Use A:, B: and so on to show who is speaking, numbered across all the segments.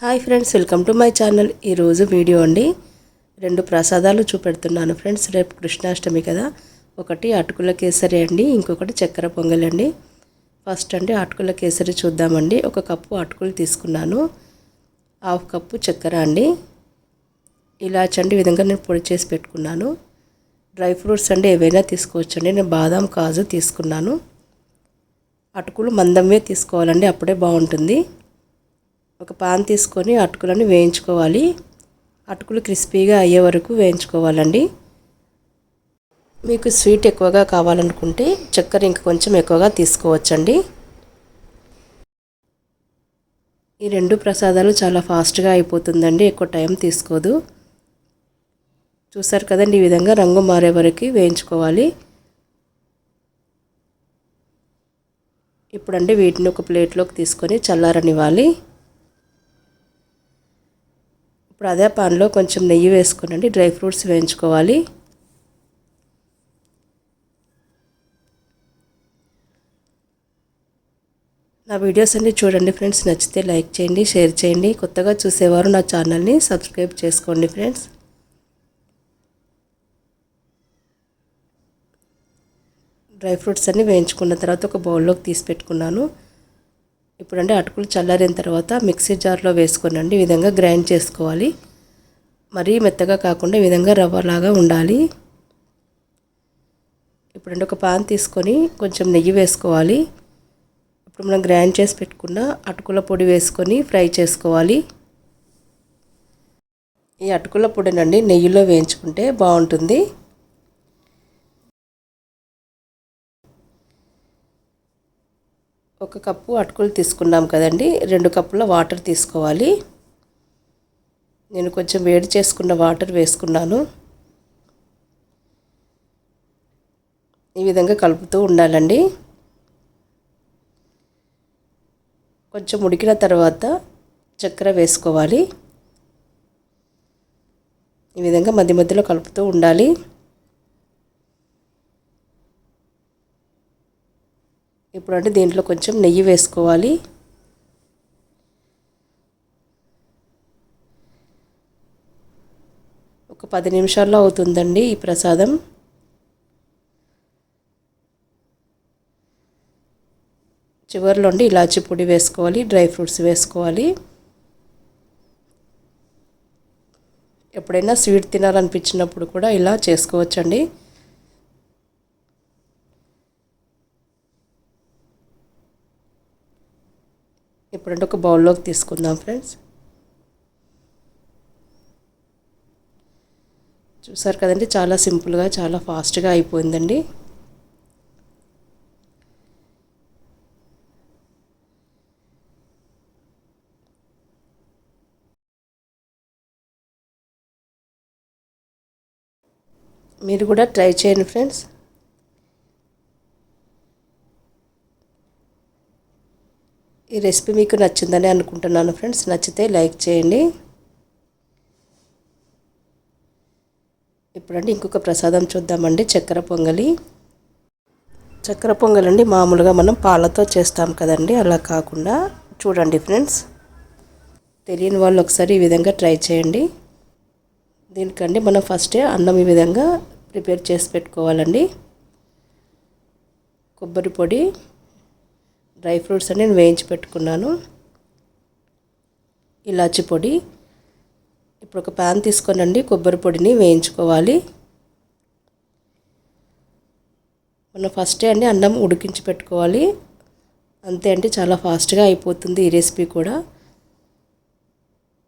A: Hi friends welcome to my channel. ఈరోజు video అండి. రెండు ప్రసాదాలు చూపెడుతున్నాను ఫ్రెండ్స్. రేపు కృష్ణాష్టమి కదా. ఒకటి అటుకుల కేసరి అండి ఇంకొకటి చక్కెర పొంగల్ అండి. ఫస్ట్ అండి అటుకుల కేసరి చూద్దామండి. ఒక కప్పు అటుకులు తీసుకున్నాను. హాఫ్ కప్పు చక్కెర అండి. ఇలాచండి అండి విధంగా నేను పొడి చేసి పెట్టుకున్నాను. డ్రై ఫ్రూట్స్ అండి ఏవైనా తీసుకోవచ్చండి. నేను బాదాం కాజు తీసుకున్నాను. అటుకులు మందమే తీసుకోవాలండి అప్పుడే బాగుంటుంది. ఒక పాన్ తీసుకొని అటుకులను వేయించుకోవాలి. అటుకులు క్రిస్పీగా అయ్యే వరకు వేయించుకోవాలండి. మీకు స్వీట్ ఎక్కువగా కావాలనుకుంటే చక్కెర ఇంక కొంచెం ఎక్కువగా తీసుకోవచ్చండి. ఈ రెండు ప్రసాదాలు చాలా ఫాస్ట్గా అయిపోతుందండి ఎక్కువ టైం తీసుకోదు. చూసారు కదండి ఈ విధంగా రంగు మారే వరకు వేయించుకోవాలి. ఇప్పుడంటే వీటిని ఒక ప్లేట్లోకి తీసుకొని చల్లారనివ్వాలి. ఇప్పుడు అదే పాన్లో కొంచెం నెయ్యి వేసుకునండి డ్రై ఫ్రూట్స్ వేయించుకోవాలి. నా వీడియోస్ అన్ని చూడండి ఫ్రెండ్స్ నచ్చితే లైక్ చేయండి షేర్ చేయండి. కొత్తగా చూసేవారు నా ఛానల్ని సబ్స్క్రైబ్ చేసుకోండి ఫ్రెండ్స్. డ్రై ఫ్రూట్స్ అన్నీ వేయించుకున్న తర్వాత ఒక బౌల్లోకి తీసి పెట్టుకున్నాను. ఇప్పుడంటే అటుకులు చల్లారిన తర్వాత మిక్సీ జార్లో వేసుకోనండి. ఈ విధంగా గ్రైండ్ చేసుకోవాలి. మరీ మెత్తగా కాకుండా ఈ విధంగా రవ్వలాగా ఉండాలి. ఇప్పుడంటే ఒక పాన్ తీసుకొని కొంచెం నెయ్యి వేసుకోవాలి. ఇప్పుడు మనం గ్రైండ్ చేసి పెట్టుకున్న అటుకుల పొడి వేసుకొని ఫ్రై చేసుకోవాలి. ఈ అటుకుల పొడినండి నెయ్యిలో వేయించుకుంటే బాగుంటుంది. ఒక కప్పు అటుకులు తీసుకున్నాం కదండి. రెండు కప్పుల వాటర్ తీసుకోవాలి. నేను కొంచెం వేడి చేసుకున్న వాటర్ వేసుకున్నాను. ఈ విధంగా కలుపుతూ ఉండాలండి. కొంచెం ఉడికిన తర్వాత చక్కెర వేసుకోవాలి. ఈ విధంగా మధ్య మధ్యలో కలుపుతూ ఉండాలి. ఇప్పుడు అంటే దీంట్లో కొంచెం నెయ్యి వేసుకోవాలి. ఒక పది నిమిషాల్లో అవుతుందండి ఈ ప్రసాదం. చివరిలో ఇలాచి పొడి వేసుకోవాలి డ్రై ఫ్రూట్స్ వేసుకోవాలి. ఎప్పుడైనా స్వీట్ తినాలనిపించినప్పుడు కూడా ఇలా చేసుకోవచ్చండి. ఇప్పుడంటే ఒక బౌల్లోకి తీసుకుందాం ఫ్రెండ్స్. చూసారు కదండి చాలా సింపుల్గా చాలా ఫాస్ట్గా అయిపోయిందండి. మీరు కూడా ట్రై చేయండి ఫ్రెండ్స్. ఈ రెసిపీ మీకు నచ్చిందని అనుకుంటున్నాను ఫ్రెండ్స్. నచ్చితే లైక్ చేయండి. ఇప్పుడండి ఇంకొక ప్రసాదం చూద్దామండి. చక్కెర పొంగలి. చక్కెర పొంగల్ అండి మామూలుగా మనం పాలతో చేస్తాం కదండి. అలా కాకుండా చూడండి ఫ్రెండ్స్. తెలియని వాళ్ళు ఒకసారి ఈ విధంగా ట్రై చేయండి. దీనికండి మనం ఫస్టే అన్నం ఈ విధంగా ప్రిపేర్ చేసి పెట్టుకోవాలండి. కొబ్బరి పొడి డ్రై ఫ్రూట్స్ అన్ని నేను వేయించి పెట్టుకున్నాను. ఇలాచి పొడి. ఇప్పుడు ఒక ప్యాన్ తీసుకోనండి కొబ్బరి పొడిని వేయించుకోవాలి. మనం ఫస్టే అండి అన్నం ఉడికించి పెట్టుకోవాలి. అంతే అండి చాలా ఫాస్ట్గా అయిపోతుంది ఈ రెసిపీ కూడా.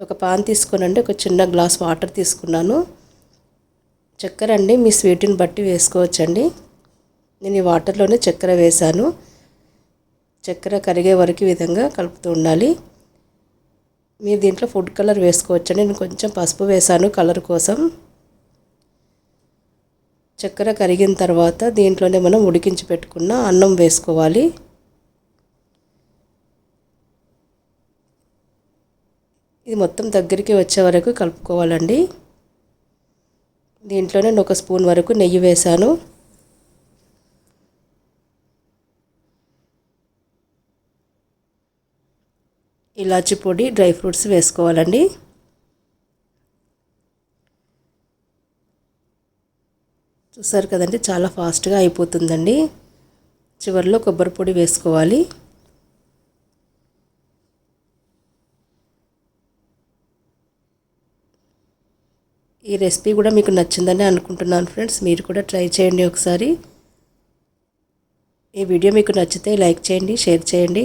A: ఒక పాన్ తీసుకోనండి ఒక చిన్న గ్లాస్ వాటర్ తీసుకున్నాను. చక్కెర అండి మీ స్వీట్ని బట్టి వేసుకోవచ్చండి. నేను ఈ వాటర్లోనే చక్కెర వేశాను. చక్కెర కరిగే వరకు విధంగా కలుపుతూ ఉండాలి. మీరు దీంట్లో ఫుడ్ కలర్ వేసుకోవచ్చండి. నేను కొంచెం పసుపు వేసాను కలర్ కోసం. చక్కెర కరిగిన తర్వాత దీంట్లోనే మనం ఉడికించి పెట్టుకున్న అన్నం వేసుకోవాలి. ఇది మొత్తం దగ్గరికి వచ్చే వరకు కలుపుకోవాలండి. దీంట్లోనే ఒక స్పూన్ వరకు నెయ్యి వేసాను ఇలాచి పొడి డ్రై ఫ్రూట్స్ వేసుకోవాలండి. చూసారు కదండి చాలా ఫాస్ట్గా అయిపోతుందండి. చివరిలో కొబ్బరి పొడి వేసుకోవాలి. ఈ రెసిపీ కూడా మీకు నచ్చిందని అనుకుంటున్నాను ఫ్రెండ్స్. మీరు కూడా ట్రై చేయండి ఒకసారి. ఈ వీడియో మీకు నచ్చితే లైక్ చేయండి షేర్ చేయండి.